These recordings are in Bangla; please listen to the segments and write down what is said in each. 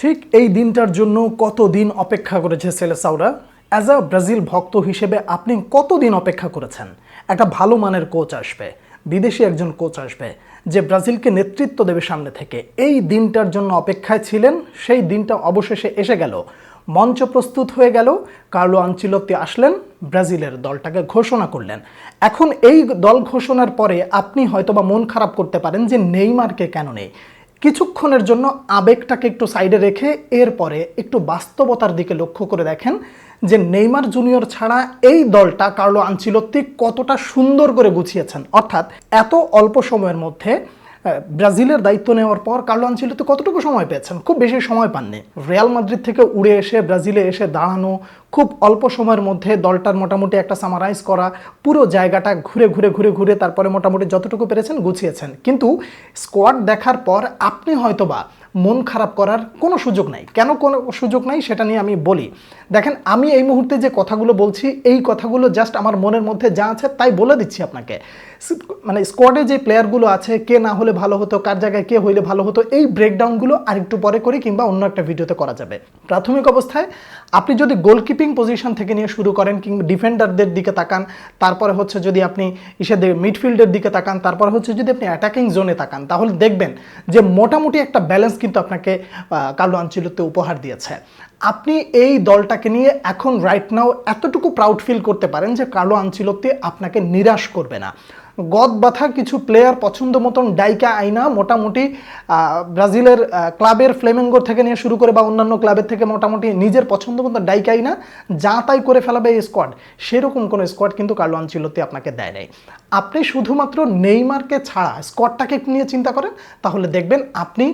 ঠিক এই দিনটার জন্য কত দিন অপেক্ষা করেছে সেলেসাওরা অ্যাজ আ ব্রাজিল ভক্ত হিসেবে আপনি কতদিন অপেক্ষা করেছেন? একটা ভালো মানের কোচ আসবে, বিদেশি একজন কোচ আসবে, যে ব্রাজিলকে নেতৃত্ব দেবে সামনে থেকে। এই দিনটার জন্য অপেক্ষায় ছিলেন, সেই দিনটা অবশেষে এসে গেল। মঞ্চ প্রস্তুত হয়ে গেল, কার্লো আঞ্চিলত্তি আসলেন, ব্রাজিলের দলটাকে ঘোষণা করলেন। এখন এই দল ঘোষণার পরে আপনি হয়তোবা মন খারাপ করতে পারেন যে নেইমারকে কেন নেই? কিছুক্ষণের জন্য আবেগটাকে একটু সাইডে রেখে এরপরে একটু বাস্তবতার দিকে লক্ষ্য করে দেখেন যে নেইমার জুনিয়র ছাড়া এই দলটা কার্লো আঞ্চিলত্তি কতটা সুন্দর করে গুছিয়েছেন। অর্থাৎ এত অল্প সময়ের মধ্যে ব্রাজিলের দায়িত্ব নেওয়ার পর কার্লো তো কতটুকু সময় পেয়েছেন? খুব বেশি সময় পাননি। রিয়াল মাদ্রিদ থেকে উড়ে এসে ব্রাজিলে এসে দাঁড়ানো, খুব অল্প সময়ের মধ্যে দলটার মোটামুটি একটা সামারাইজ করা, পুরো জায়গাটা ঘুরে ঘুরে ঘুরে ঘুরে তারপরে মোটামুটি যতটুকু পেরেছেন গুছিয়েছেন। কিন্তু স্কোয়াড দেখার পর আপনি হয়তোবা মন খারাপ করার কোনো সুযোগ নাই। কেন কোনো সুযোগ নাই সেটা নিয়ে আমি বলি। দেখেন, আমি এই মুহূর্তে যে কথাগুলো বলছি, এই কথাগুলো জাস্ট আমার মনের মধ্যে যা আছে তাই বলে দিচ্ছি আপনাকে। মানে স্কোয়াডে যে প্লেয়ারগুলো আছে, কে না হলে ভালো হতো, কার জায়গায় কে হইলে ভালো হতো, এই ব্রেকডাউনগুলো আরেকটু পরে করি কিংবা অন্য একটা ভিডিওতে করা যাবে। প্রাথমিক অবস্থায়, আপনি যদি গোলকিপিং পজিশন থেকে নিয়ে শুরু করেন কিংবা ডিফেন্ডারদের দিকে তাকান, তারপরে হচ্ছে যদি আপনি ইসে মিডফিল্ডের দিকে তাকান, তারপরে হচ্ছে যদি আপনি অ্যাটাকিং জোনে তাকান, তাহলে দেখবেন যে মোটামুটি একটা ব্যালেন্স কিন্তু আপনাকে কার্লো আঞ্চলিতে উপহার দিয়েছে। আপনি এই দলটাকে নিয়ে এখন রাইট নাও এতটুকু প্রাউড ফিল করতে পারেন যে কার্লো আঞ্চিলত্তি আপনাকে নিরাশ করবে না। গদ বাথা কিছু প্লেয়ার পছন্দ মতন ডাইকা আইনা মোটামুটি ব্রাজিলের ক্লাবের ফ্লেমেঙ্গোর থেকে নিয়ে শুরু করে বা অন্যান্য ক্লাবের থেকে মোটামুটি নিজের পছন্দ মতো ডাইকা আইনা, যা তাই করে ফেলাবে এই স্কোয়াড সেরকম কোনো স্কোয়াড কিন্তু কার্লো আঞ্চিলত্তি আপনাকে দেয় নাই। আপনি শুধুমাত্র নেইমারকে ছাড়া স্কোয়াডটাকে নিয়ে চিন্তা করেন, তাহলে দেখবেন আপনি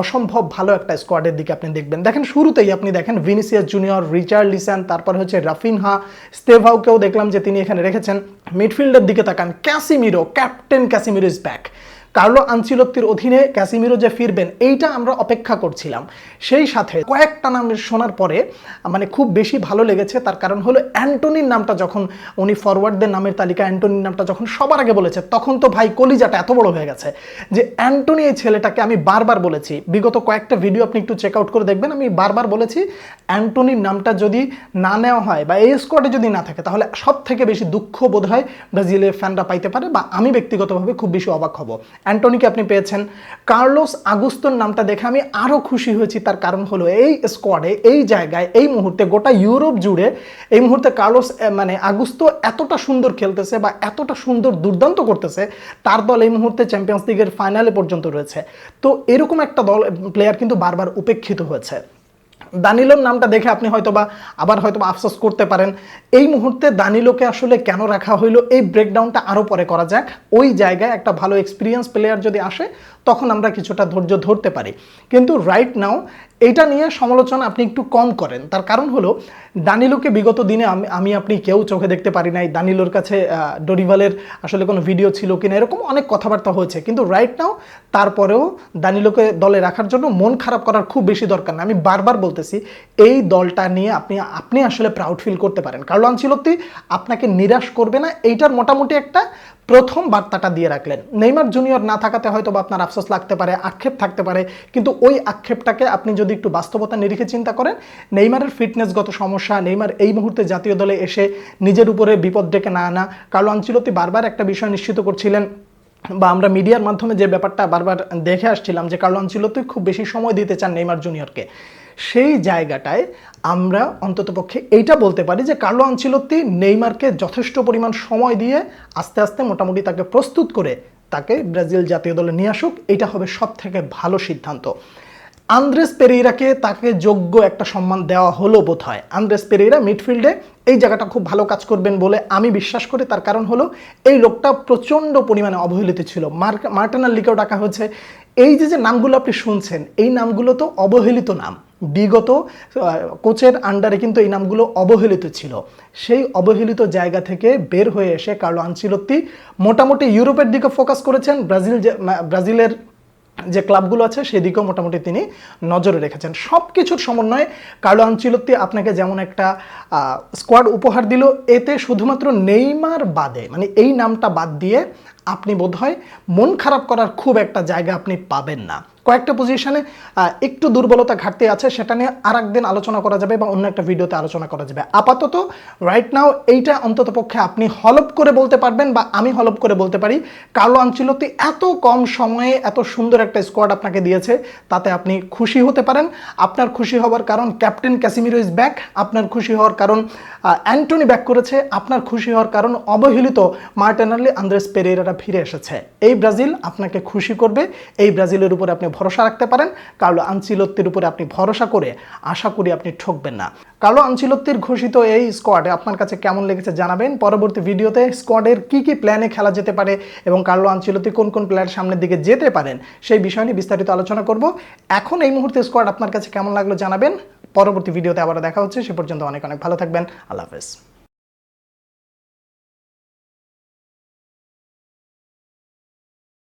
অসম্ভব ভালো একটা স্কোয়াডের দিকে আপনি দেখবেন। দেখেন শুরুতেই আপনি দেখেন ভিনিসিয়াস জুনিয়র রিচার্ড লিসান তারপর হচ্ছে রাফিনহা স্তেভাওকেও দেখলাম যে তিনি এখানে রেখেছেন। মিডফিল্ডের দিকে তাকান Casemiro captain Casemiro is back Carlo আঞ্চিলত্তির অধীনে ক্যাসিমিরো যে ফিরবেন, এইটা আমরা অপেক্ষা করছিলাম। সেই সাথে কয়েকটা নাম শোনার পরে মানে খুব বেশি ভালো লেগেছে, তার কারণ হলো অ্যান্টনির নামটা যখন উনি ফরওয়ার্ডদের নামের তালিকা অ্যান্টনির নামটা যখন সবার আগে বলেছে, তখন তো ভাই কলিজাটা এত বড় হয়ে গেছে যে অ্যান্টনি এই ছেলেটাকে আমি বারবার বলেছি। বিগত কয়েকটা ভিডিও আপনি একটু চেক আউট করে দেখবেন, আমি বারবার বলেছি, অ্যান্টনির নামটা যদি না নেওয়া হয় বা এই স্কোয়াডে যদি না থাকে, তাহলে সব থেকে বেশি দুঃখ বোধ হয় ব্রাজিলের ফ্যানরা পাইতে পারে বা আমি ব্যক্তিগতভাবে খুব বেশি অবাক হব। অ্যান্টনিকে আপনি পেয়েছেন। কার্লোস আগুস্তোর নামটা দেখে আমি আরও খুশি হয়েছি। তার কারণ হলো এই স্কোয়াডে এই জায়গায়, এই মুহূর্তে গোটা ইউরোপ জুড়ে এই মুহূর্তে কার্লোস মানে আগুস্তো এতটা সুন্দর খেলতেছে বা এতটা সুন্দর দুর্দান্ত করতেছে, তার দল এই মুহূর্তে চ্যাম্পিয়ন্স লিগের ফাইনালে পর্যন্ত রয়েছে। তো এরকম একটা দল প্লেয়ার কিন্তু বারবার উপেক্ষিত হয়েছে। দানিলোর নামটা দেখে আপনি হয়তোবা আবার হয়তো বা আফসোস করতে পারেন। এই মুহূর্তে দানিলোকে আসলে কেন রাখা হইল? এই ব্রেকডাউনটা আরও পরে করা যাক। ওই জায়গায় একটা ভালো এক্সপিরিয়েন্স প্লেয়ার যদি আসে তখন আমরা কিছুটা ধৈর্য ধরতে পারি। কিন্তু রাইট নাও এইটা নিয়ে সমালোচনা আপনি একটু কম করেন। তার কারণ হলো, দানিলোকে বিগত দিনে আমি আপনি কেউ চোখে দেখতে পারি নাই। দানিলোর কাছে ডরিভালের আসলে কোনো ভিডিও ছিল কিনা, এরকম অনেক কথাবার্তা হয়েছে। কিন্তু রাইট নাও তারপরেও দানিলোকে দলে রাখার জন্য মন খারাপ করার খুব বেশি দরকার না আমি বারবার বলতেছি, এই দলটা নিয়ে আপনি আপনি আসলে প্রাউড ফিল করতে পারেন। কার্লো আনচিলত্তি, আপনাকে নিরাশ করবে না। এইটার মোটামুটি একটা প্রথম বার্তাটা দিয়ে রাখলেন। নেইমার জুনিয়র না থাকাতে হয়তো বা আপনার আফসোস লাগতে পারে, আক্ষেপ থাকতে পারে, কিন্তু ওই আক্ষেপটাকে আপনি যদি একটু বাস্তবতা নিরিখে চিন্তা করেন, নেইমারের ফিটনেসগত সমস্যা, নেইমার এই মুহূর্তে জাতীয় দলে এসে নিজের উপরে বিপদ ডেকে না আনা কারণ আঞ্চলতি বারবার একটা বিষয় নিশ্চিত করছিলেন বা আমরা মিডিয়ার মাধ্যমে যে ব্যাপারটা বারবার দেখে আসছিলাম যে কার্লো আঞ্চিলতি খুব বেশি সময় দিতে চান নেইমার জুনিয়রকে, সেই জায়গাটায় আমরা অন্ততপক্ষে এইটা বলতে পারি যে কার্লো আঞ্চিলত্তি নেইমারকে যথেষ্ট পরিমাণ সময় দিয়ে আস্তে আস্তে মোটামুটি তাকে প্রস্তুত করে তাকে ব্রাজিল জাতীয় দলে নিয়ে আসুক এটা হবে সব থেকে ভালো সিদ্ধান্ত। আন্দ্রেস পেরেইরাকে তাকে যোগ্য একটা সম্মান দেওয়া হলো বোধ হয় আন্দ্রেস পেরেইরা মিডফিল্ডে এই জায়গাটা খুব ভালো কাজ করবেন বলে আমি বিশ্বাস করি। তার কারণ হলো, এই লোকটা প্রচণ্ড পরিমাণে অবহেলিত ছিল। মার্টেনার লিগেও ডাকা হয়েছে। এই যে যে নামগুলো আপনি শুনছেন, এই নামগুলো তো অবহেলিত নাম। বিগত কোচের আন্ডারে কিন্তু এই নামগুলো অবহেলিত ছিল। সেই অবহেলিত জায়গা থেকে বের হয়ে এসে কার্লো আনচিলত্তি মোটামুটি ইউরোপের দিকে ফোকাস করেছেন। ব্রাজিল ব্রাজিলের যে ক্লাবগুলো আছে সেদিকেও মোটামুটি তিনি নজরে রেখেছেন। সব কিছুর সমন্বয়ে কার্লো আঞ্চিলত্তি আপনাকে যেমন একটা স্কোয়াড উপহার দিল, এতে শুধুমাত্র নেইমার বাদে মানে এই নামটা বাদ দিয়ে আপনি বোধহয় মন খারাপ করার খুব একটা জায়গা আপনি পাবেন না। কয়েকটা পজিশনে একটু দুর্বলতা ঘাটতি আছে, সেটা নিয়ে আর একদিন আলোচনা করা যাবে বা অন্য একটা ভিডিওতে আলোচনা করা যাবে। আপাতত রাইট নাও এইটা অন্তত পক্ষে আপনি হলপ করে বলতে পারবেন বা আমি হলপ করে বলতে পারি। কার্লো আঞ্চলতি এত কম সময়ে এত সুন্দর একটা স্কোয়াড আপনাকে দিয়েছে, তাতে আপনি খুশি হতে পারেন। আপনার খুশি হওয়ার কারণ ক্যাপ্টেন ক্যাসিমিরো ইজ ব্যাক আপনার খুশি হওয়ার কারণ অ্যান্টনি ব্যাক করেছে, আপনার খুশি হওয়ার কারণ অবহেলিত মার্টেনারলি আন্দ্রেস পেরেরারা ফিরে এসেছে। এই ব্রাজিল আপনাকে খুশি করবে, এই ব্রাজিলের উপরে আপনি ভরসা রাখতে পারেন। কার্লো আঞ্চিলত্তির উপরে আপনি ভরসা করে আশা করি আপনি ঠকবেন না। কার্লো আঞ্চিলত্তির ঘোষিত এই স্কোয়াডে আপনার কাছে কেমন লেগেছে জানাবেন। পরবর্তী ভিডিওতে স্কোয়াডের কি কি প্ল্যানে খেলা যেতে পারে এবং কার্লো আঞ্চিলত্তি কোন কোন প্লেয়ার সামনের দিকে যেতে পারেন, সেই বিষয় নিয়ে বিস্তারিত আলোচনা করব। এখন এই মুহূর্তে স্কোয়াড আপনার কাছে কেমন লাগল জানাবেন। পরবর্তী ভিডিওতে আবার দেখা হচ্ছে। সে পর্যন্ত অনেক অনেক ভালো থাকবেন। আল্লাহ হাফেজ।